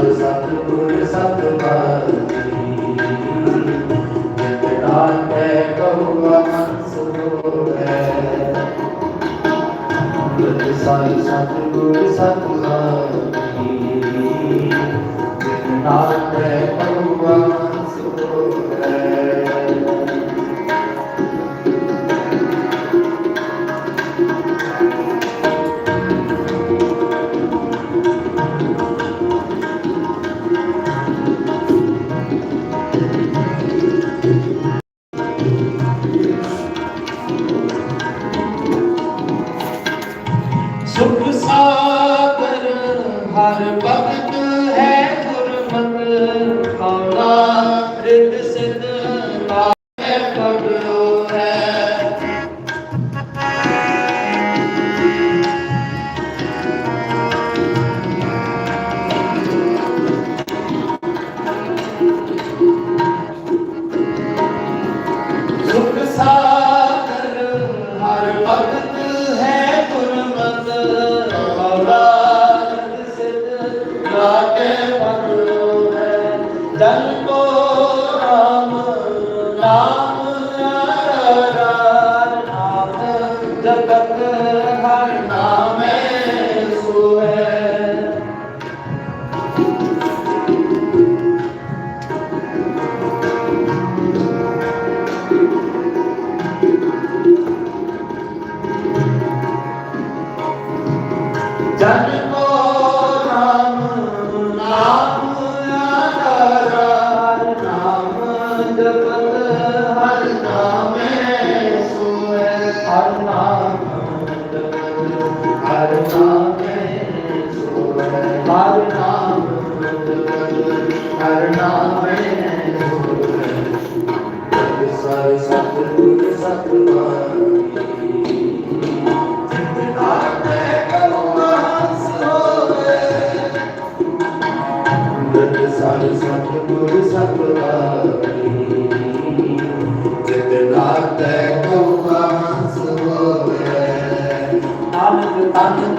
ਸਤਿਗੁਰ ਸਤਿਕਾਰ ਨਾਟੇ ਕਹੁਆ ਸੁਖੋਰੇ ਜਤ ਸਾਈ ਸਤਿਗੁਰ ਸਤਿਕਾਰ ਨਾਟੇ dân cô nam nam जगत हर नामे सुहे जन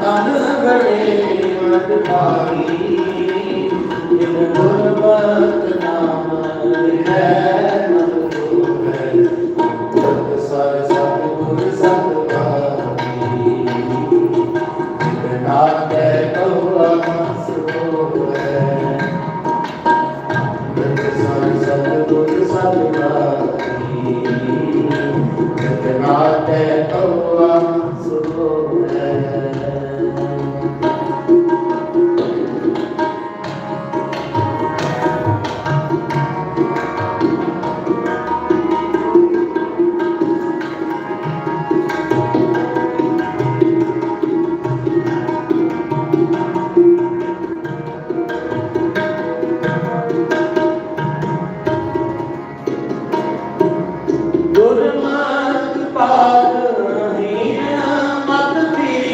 ਤਨ ਗੜੇ ਮਨ ਪਾਣੀ ਜਿਨ ਗੁਰਬਖਸ਼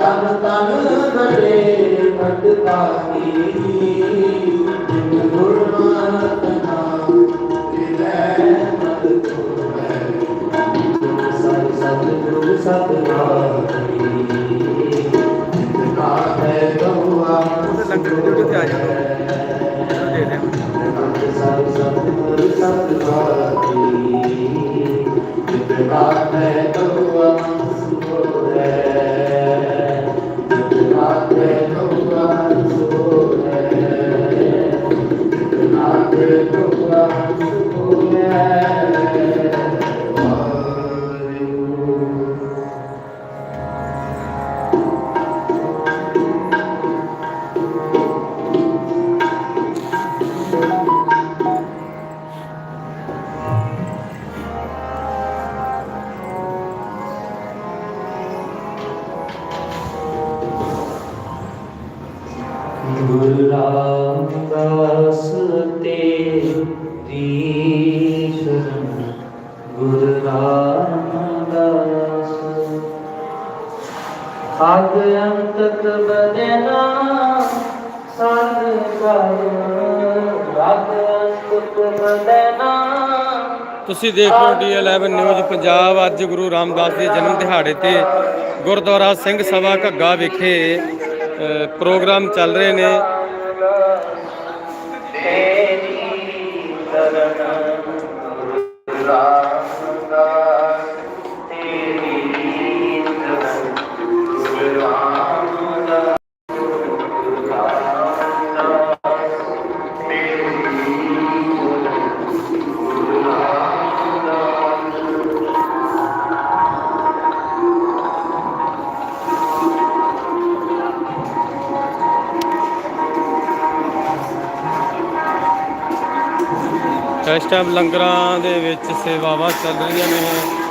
தன தனுகளே பட்டு பாடி ਜਿਤ ਰਾਮਦਾਸ ਤੇਰੀ ਸ਼ਰਨ ਗੁਰੂ ਰਾਮਦਾਸ ਆਗ ਅੰਤਕ ਬਦਨਾ ਸਾਧ ਕਰ ਆਗ ਅੰਤਕ ਬਦਨਾ। ਤੁਸੀਂ ਦੇਖ ਰਹੇ ਹੋ ਡੀ11 ਨਿਊਜ਼ ਪੰਜਾਬ, ਅੱਜ ਗੁਰੂ ਰਾਮਦਾਸ ਦੇ ਜਨਮ ਦਿਹਾੜੇ ਤੇ ਗੁਰਦੁਆਰਾ ਸਿੰਘ ਸਭਾ ਘੱਗਾ ਵਿਖੇ ਪ੍ਰੋਗਰਾਮ ਚੱਲ ਰਹੇ ਨੇ। ਇਸ ਟਾਈਮ ਲੰਗਰਾਂ ਦੇ ਵਿੱਚ ਸੇਵਾਵਾਂ ਚੱਲ ਰਹੀਆਂ ਨੇ।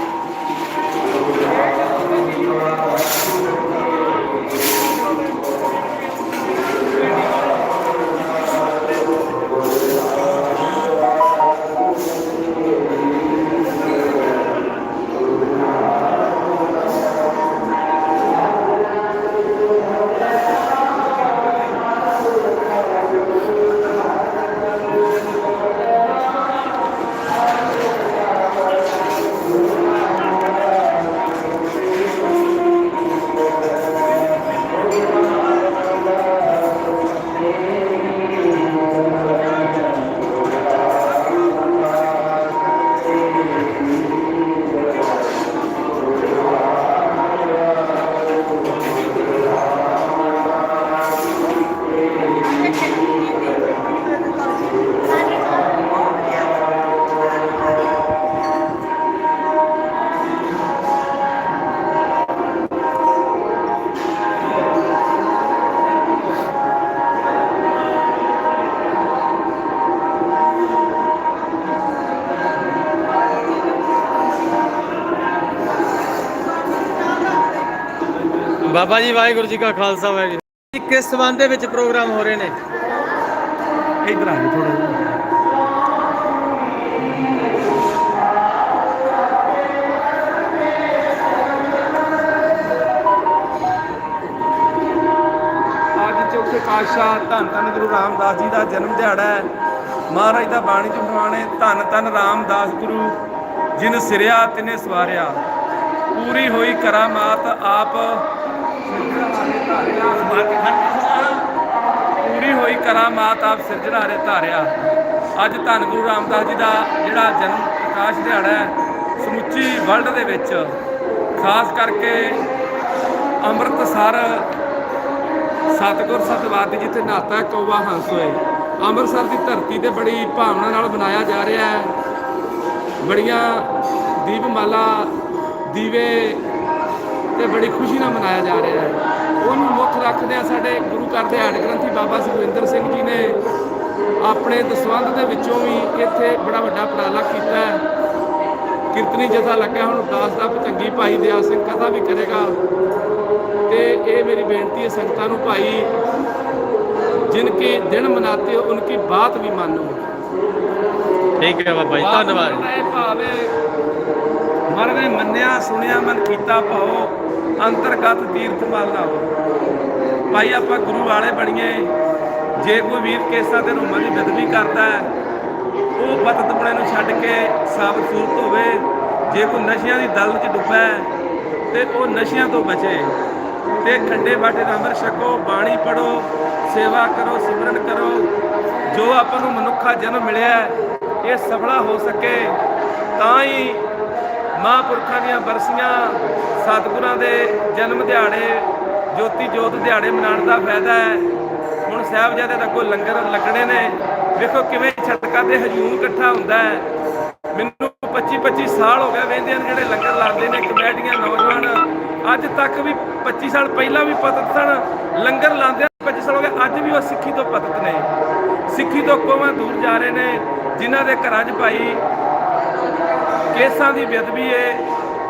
ਬਾਬਾ ਜੀ, ਵਾਹਿਗੁਰੂ ਜੀ ਕਾ ਖਾਲਸਾ, ਵਾਹਿਗੁਰੂ ਜੀ ਕਿਸ ਸੰਬੰਧ ਦੇ ਵਿੱਚ ਪ੍ਰੋਗਰਾਮ ਹੋ ਰਹੇ ਨੇ? ਇਧਰ ਆ ਜੀ ਥੋੜਾ ਜਿਹਾ। ਚੌਥੇ ਪਾਤਸ਼ਾਹ ਧੰਨ ਧੰਨ ਗੁਰੂ ਰਾਮਦਾਸ ਜੀ ਦਾ ਜਨਮ ਦਿਹਾੜਾ ਹੈ। ਮਹਾਰਾਜ ਦਾ ਬਾਣੀ ਚ ਫਰਮਾਣੇ ਧੰਨ ਧੰਨ ਰਾਮਦਾਸ ਗੁਰੂ, ਜਿਨ ਸਿਰਿਆ ਤਿਨੇ ਸਵਾਰਿਆ। ਪੂਰੀ ਹੋਈ ਕਰਾਮਾਤ ਆਪ ਪੂਰੀ ਹੋਈ ਕਰਾਮਾਤ ਆਪ ਸਿਰਜਣਾਰੇ ਧਾਰਿਆ। ਅੱਜ ਧੰਨ ਗੁਰੂ ਰਾਮਦਾਸ ਜੀ ਦਾ ਜਿਹੜਾ ਜਨਮ ਪ੍ਰਕਾਸ਼ ਦਿਹਾੜਾ ਹੈ, ਸਮੁੱਚੀ ਵਰਲਡ ਦੇ ਵਿੱਚ, ਖਾਸ ਕਰਕੇ ਅੰਮ੍ਰਿਤਸਰ ਸਤਿਗੁਰ ਸਤਵਾਦੀ ਜਿੱਥੇ ਨਾਤਾ ਕੌਵਾ ਹੰਸ ਹੋਏ। ਅੰਮ੍ਰਿਤਸਰ ਦੀ ਧਰਤੀ ਤੇ ਬੜੀ ਭਾਵਨਾ ਨਾਲ ਮਨਾਇਆ ਜਾ ਰਿਹਾ ਹੈ। ਬੜੀਆਂ ਦੀਪਮਾਲਾ, ਦੀਵੇ ਤੇ ਬੜੀ ਖੁਸ਼ੀ ਨਾਲ ਮਨਾਇਆ ਜਾ ਰਿਹਾ ਹੈ। ਉਹਨੂੰ ਮੁੱਖ ਰੱਖਦੇ ਆ ਸਾਡੇ ਗੁਰੂ ਘਰ ਦੇ ਹੈਡ ਗ੍ਰੰਥੀ ਬਾਬਾ ਸੁਖਵਿੰਦਰ ਸਿੰਘ ਜੀ ਨੇ ਆਪਣੇ ਦਸਵੰਧ ਦੇ ਵਿੱਚੋਂ ਵੀ ਇੱਥੇ ਬੜਾ ਵੱਡਾ ਉਪਰਾਲਾ ਕੀਤਾ ਹੈ। ਕੀਰਤਨੀ ਜਥਾ ਲੱਗਾ ਹੁਣ ਦਾਸ ਦਾ ਚੰਗੀ ਭਾਈ ਦਿਆ ਸਿੰਘ ਕਥਾ ਵੀ ਕਰੇਗਾ। ਤੇ ਇਹ ਮੇਰੀ ਬੇਨਤੀ ਹੈ ਸੰਗਤਾਂ ਨੂੰ ਭਾਈ ਜਿਨ ਕੇ ਦਿਨ ਮਨਾਤੇ ਹੋ ਉਨਕੀ ਬਾਤ ਵੀ ਮਾਨੋ। ਠੀਕ ਹੈ ਬਾਬਾ ਜੀ ਧੰਨਵਾਦ। ਭਾਵੇਂ ਮਹਾਰਾਜ ਨੇ ਮੰਨਿਆ, ਸੁਣਿਆ, ਮਨ ਕੀਤਾ ਭਾਓ, ਅੰਤਰਗਤ ਤੀਰਥ ਮਲ ਨਾ ਹੋ ਭਾਈ, ਆਪਾਂ ਗੁਰੂ ਵਾਲੇ ਬਣੀਏ। ਜੇ ਕੋਈ ਵੀਰ ਕੇਸਾਂ ਤੇ ਰੋਮਾਂ ਦੀ ਬਦਲੀ ਕਰਦਾ ਹੈ, ਉਹ ਪਤਤ ਬਣੇ ਨੂੰ ਛੱਡ ਕੇ ਸਾਬਤ ਸੂਰਤ ਹੋਵੇ। ਜੇ ਕੋਈ ਨਸ਼ਿਆਂ ਦੀ ਦਲ 'ਚ ਡੁੱਬਾ ਹੈ, ਤੇ ਉਹ ਨਸ਼ਿਆਂ ਤੋਂ ਬਚੇ। ਤੇ ਖੰਡੇ ਬਾਟੇ ਦਾ ਅੰਮ੍ਰਿਤ ਛਕੋ, ਬਾਣੀ ਪੜੋ ਸੇਵਾ ਕਰੋ, ਸਿਮਰਨ ਕਰੋ। ਜੋ ਆਪਾਂ ਨੂੰ ਮਨੁੱਖਾ ਜਨਮ ਮਿਲਿਆ ਇਹ ਸਫਲਾ ਹੋ ਸਕੇ, ਤਾਂ ਹੀ ਮਹਾਂਪੁਰਖਾਂ ਦੀਆਂ ਬਰਸੀਆਂ ਸਤਿਗੁਰਾਂ ਦੇ ਜਨਮ ਦਿਹਾੜੇ, ਜੋਤੀ ਜੋਤ ਦਿਹਾੜੇ ਮਨਾਉਣ ਦਾ ਫਾਇਦਾ ਹੈ। ਹੁਣ ਸਾਹਿਬਜ਼ਾਦੇ ਦਾ ਕੋਈ ਲੰਗਰ ਲੱਗਣੇ ਨੇ। ਵੇਖੋ ਕਿਵੇਂ ਛਟਕਾ ਤੇ ਹਜੂਮ ਇਕੱਠਾ ਹੁੰਦਾ ਹੈ। ਮੈਨੂੰ 25 25 ਸਾਲ ਹੋ ਗਏ ਵੇਂਦੇ ਨੇ ਜਿਹੜੇ ਲੰਗਰ ਲਾਉਂਦੇ ਨੇ, ਕਮੇਟੀਆਂ, ਨੌਜਵਾਨ। ਅੱਜ ਤੱਕ ਵੀ 25 ਸਾਲ ਪਹਿਲਾਂ ਵੀ ਪਤਤ ਸਨ। ਲੰਗਰ ਲਾਉਂਦੇ 25 ਸਾਲ ਹੋ ਗਏ, ਅੱਜ ਵੀ ਉਹ ਸਿੱਖੀ ਤੋਂ ਪਤਤ ਨੇ। ਸਿੱਖੀ ਤੋਂ ਕੋਵਾਂ ਦੂਰ ਜਾ ਰਹੇ ਨੇ। ਜਿਨ੍ਹਾਂ ਦੇ ਘਰਾਂ 'ਚ ਭਾਈ ਕੇਸਾਂ ਦੀ ਬੇਅਦਬੀ ਏ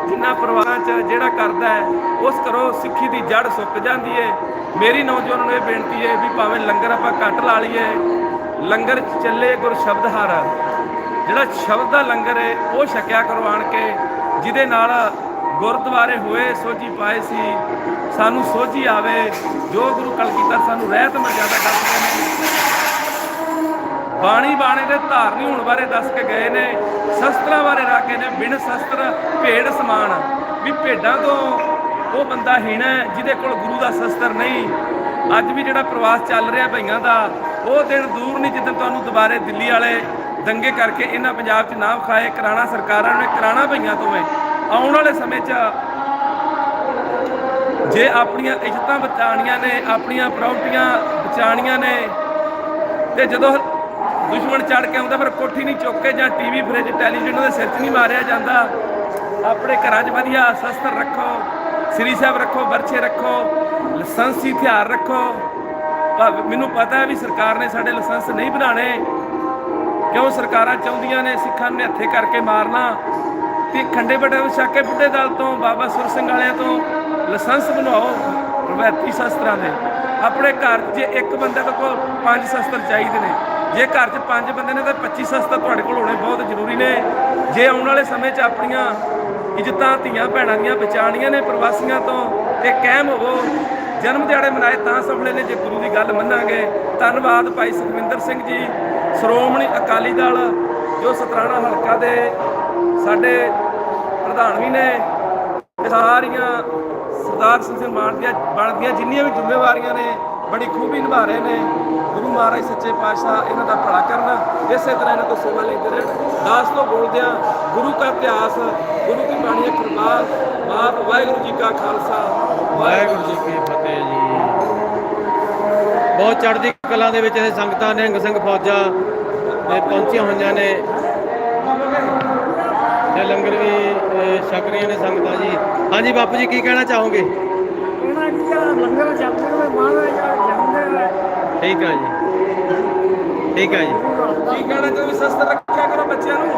ਜਿਨ੍ਹਾਂ ਪਰਿਵਾਰਾਂ 'ਚ ਜਿਹੜਾ ਕਰਦਾ ਹੈ ਉਸ ਘਰੋਂ ਸਿੱਖੀ ਦੀ ਜੜ ਸੁੱਕ ਜਾਂਦੀ ਏ। ਮੇਰੀ ਨੌਜਵਾਨ ਨੂੰ ਇਹ ਬੇਨਤੀ ਏ ਵੀ ਭਾਵੇਂ ਲੰਗਰ ਆਪਾਂ ਘੱਟ ਲਾ ਲਈਏ, ਲੰਗਰ 'ਚ ਚੱਲੇ ਗੁਰ ਸ਼ਬਦ ਹਾਰਾ। ਜਿਹੜਾ ਸ਼ਬਦ ਦਾ ਲੰਗਰ ਏ, ਉਹ ਛਕਿਆ ਕਰਵਾਣ ਕੇ, ਜਿਹਦੇ ਨਾਲ ਗੁਰਦੁਆਰੇ ਹੋਏ, ਸੋਝੀ ਪਾਏ ਸੀ, ਸਾਨੂੰ ਸੋਝੀ ਆਵੇ, ਜੋ ਗੁਰੂ ਕਲਗੀਧਰ ਸਾਨੂੰ ਰਹਿਤ ਮਰਜ਼ਾਦਾ ਕਰਦੇ ਨੇ। ਬਾਣੀ ਬਾਣੇ ਦੇ ਧਾਰਨੀ ਹੋਣ ਬਾਰੇ ਦੱਸ ਕੇ ਗਏ ਨੇ, ਸ਼ਸਤਰਾਂ ਬਾਰੇ ਰੱਖੇ ਨੇ, ਬਿਨ ਸ਼ਸਤਰ ਭੇਡ ਸਮਾਨ। ਵੀ ਭੇਡਾਂ ਤੋਂ ਉਹ ਬੰਦਾ ਹੀਣਾ ਹੈ, ਜਿਹਦੇ ਕੋਲ ਗੁਰੂ ਦਾ ਸ਼ਸਤਰ ਨਹੀਂ। ਅੱਜ ਵੀ ਜਿਹੜਾ ਪ੍ਰਵਾਸ ਚੱਲ ਰਿਹਾ ਭਈਆਂ ਦਾ, ਉਹ ਦਿਨ ਦੂਰ ਨਹੀਂ ਜਿੱਦਣ ਤੁਹਾਨੂੰ ਦੁਬਾਰੇ ਦਿੱਲੀ ਵਾਲੇ ਦੰਗੇ ਕਰਕੇ ਇਹਨਾਂ ਪੰਜਾਬ 'ਚ ਨਾ ਖਾਏ ਕਰਾਣਾ ਸਰਕਾਰਾਂ ਨੇ ਕਰਾਣਾ ਭਈਆਂ ਤੋਂ ਹੈ। ਆਉਣ ਵਾਲੇ ਸਮੇਂ 'ਚ ਜੇ ਆਪਣੀਆਂ ਇੱਜ਼ਤਾਂ ਬਚਾਣੀਆਂ ਨੇ, ਆਪਣੀਆਂ ਪ੍ਰਾਪਰਟੀਆਂ ਬਚਾਣੀਆਂ ਨੇ, ਤੇ ਜਦੋਂ ਦੁਸ਼ਮਣ ਚੜ ਕੇ ਆਉਂਦਾ, ਫਿਰ ਕੋਠੀ ਨਹੀਂ ਚੁੱਕ ਕੇ ਜਾਂ ਟੀਵੀ, ਫ੍ਰਿਜ, ਟੈਲੀਵਿਜ਼ਨ ਉਹਦੇ ਸਿਰ 'ਚ ਨਹੀਂ ਮਾਰਿਆ ਜਾਂਦਾ। ਆਪਣੇ ਘਰਾਂ 'ਚ ਵਧੀਆ ਸ਼ਸਤਰ ਰੱਖੋ, ਸ੍ਰੀ ਸਾਹਿਬ ਰੱਖੋ ਬਰਛੇ ਰੱਖੋ, ਲਾਇਸੈਂਸੀ ਹਥਿਆਰ ਰੱਖੋ। ਪਰ ਮੈਨੂੰ ਪਤਾ ਹੈ ਵੀ ਸਰਕਾਰ ਨੇ ਸਾਡੇ ਲਾਇਸੈਂਸ ਨਹੀਂ ਬਣਾਣੇ ਕਿਉਂ ਸਰਕਾਰਾਂ ਚਾਹੁੰਦੀਆਂ ਨੇ ਸਿੱਖਾਂ ਨੂੰ ਹੱਥੇ ਕਰਕੇ ਮਾਰਨਾ? ਤੇ ਖੰਡੇ ਬਟੇ ਸ਼ਾਕੇ ਬੁੱਢੇ ਦਲ ਤੋਂ, ਬਾਬਾ ਸੁਰ ਸਿੰਘ ਵਾਲਿਆਂ ਤੋਂ ਲਾਇਸੈਂਸ ਬਣਾਓ ਰਵਾਇਤੀ ਸ਼ਸਤਰਾਂ ਦੇ। ਆਪਣੇ ਘਰ 'ਚ ਜੇ ਇੱਕ ਬੰਦੇ ਦੇ ਕੋਲ ਪੰਜ ਸ਼ਸਤਰ ਚਾਹੀਦੇ ਨੇ ਜੇ ਘਰ 'ਚ ਪੰਜ ਬੰਦੇ ਨੇ ਤਾਂ 25 ਸਸਤਾ ਤੁਹਾਡੇ ਕੋਲ ਹੋਣੇ ਬਹੁਤ ਜ਼ਰੂਰੀ ਨੇ। ਜੇ ਆਉਣ ਵਾਲੇ ਸਮੇਂ 'ਚ ਆਪਣੀਆਂ ਇੱਜ਼ਤਾਂ, ਧੀਆਂ ਭੈਣਾਂ ਦੀਆਂ ਬਚਾਣੀਆਂ ਨੇ ਪ੍ਰਵਾਸੀਆਂ ਤੋਂ ਤੇ ਕਾਇਮ ਹੋਵੋ, ਜਨਮ ਦਿਹਾੜੇ ਮਨਾਏ ਤਾਂ ਸਫਲੇ ਨੇ ਜੇ ਗੁਰੂ ਦੀ ਗੱਲ ਮੰਨਾਂਗੇ। ਧੰਨਵਾਦ ਭਾਈ ਸੁਖਵਿੰਦਰ ਸਿੰਘ ਜੀ, ਸ਼੍ਰੋਮਣੀ ਅਕਾਲੀ ਦਲ, ਜੋ ਸਤਰਾਣਾ ਹਲਕਾ ਦੇ ਸਾਡੇ ਪ੍ਰਧਾਨ ਵੀ ਨੇ। ਸਾਰੀਆਂ ਸਰਦਾਰ ਸਿੰਘ ਸਿੰਘ ਮਾਨ ਦੀਆਂ ਬਣਦੀਆਂ ਜਿੰਨੀਆਂ ਵੀ ਜ਼ਿੰਮੇਵਾਰੀਆਂ ਨੇ ਬੜੀ ਖੂਬੀ ਨਿਭਾ ਰਹੇ ਨੇ। ਗੁਰੂ ਮਹਾਰਾਜ ਸੱਚੇ ਪਾਤਸ਼ਾਹ ਇਹਨਾਂ ਦਾ ਭਲਾ ਕਰਨ। ਇਸੇ ਤਰ੍ਹਾਂ ਇਹਨਾਂ ਤੋਂ ਸੇਵਾ ਲੈਂਦੇ ਰਹਿਣ। ਦਾਸ ਤੋਂ ਬੋਲਦਿਆਂ ਗੁਰੂ ਦਾ ਇਤਿਹਾਸ, ਗੁਰੂ ਦੀ ਬਾਣੀ ਕਿਰਪਾਲ ਬਾਪ ਵਾਹਿਗੁਰੂ ਜੀ ਕਾ ਖਾਲਸਾ। ਵਾਹਿਗੁਰੂ ਜੀ ਕੀ ਫਤਿਹ ਜੀ। ਬਹੁਤ ਚੜ੍ਹਦੀ ਕਲਾ ਦੇ ਵਿੱਚ ਇਹ ਸੰਗਤਾਂ ਨਿਹੰਗ ਸਿੰਘ ਫੌਜਾਂ ਇਹ ਪਹੁੰਚੀਆਂ ਹੋਈਆਂ ਨੇ। ਤੇ ਲੰਗਰ ਵੀ ਛਕ ਰਹੀਆਂ ਨੇ ਸੰਗਤਾਂ ਜੀ। ਹਾਂਜੀ ਬਾਪੂ ਜੀ, ਕੀ ਕਹਿਣਾ ਚਾਹੋਗੇ? ਇਹਨਾਂ ਕੀ ਆ? ਲੰਗਰ ਚੱਲਦੇ ਹੋਏ ਮਹਾਰਾਜ ਜਾਂਦੇ ਹੋਏ ਠੀਕ ਹੈ ਜੀ। ਠੀਕ ਹੈ ਜੀ। ਕੀ ਕਹਿਣਾ ਚਾਹੋ ਵੀ ਸ਼ਸਤਰ ਰੱਖਿਆ ਕਰੋ ਬੱਚਿਆਂ ਨੂੰ।